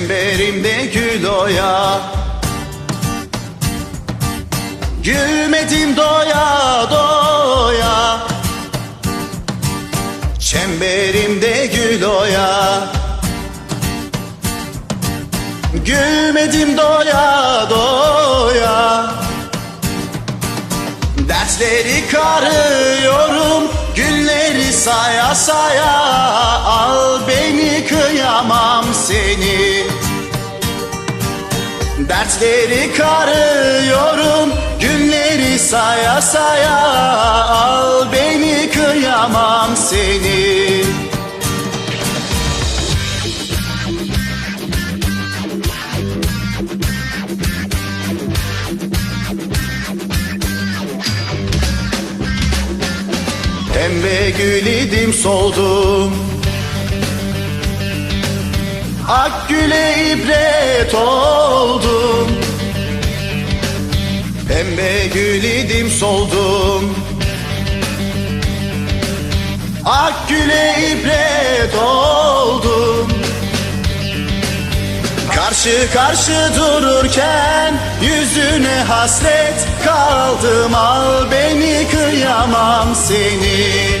Çemberimde gül oya Gülmedim doya doya. Çemberimde gül oya Gülmedim doya doya. Dertleri karıyorum Günleri saya saya Dertleri karıyorum Günleri saya saya. Al beni kıyamam seni. Pembe gül idim soldum Ak güle ibret oldum. Pembe gül idim soldum. Ak güle ibret oldum. Karşı karşı dururken yüzüne hasret kaldım. Al beni kıyamam seni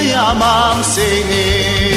kıyamam seni.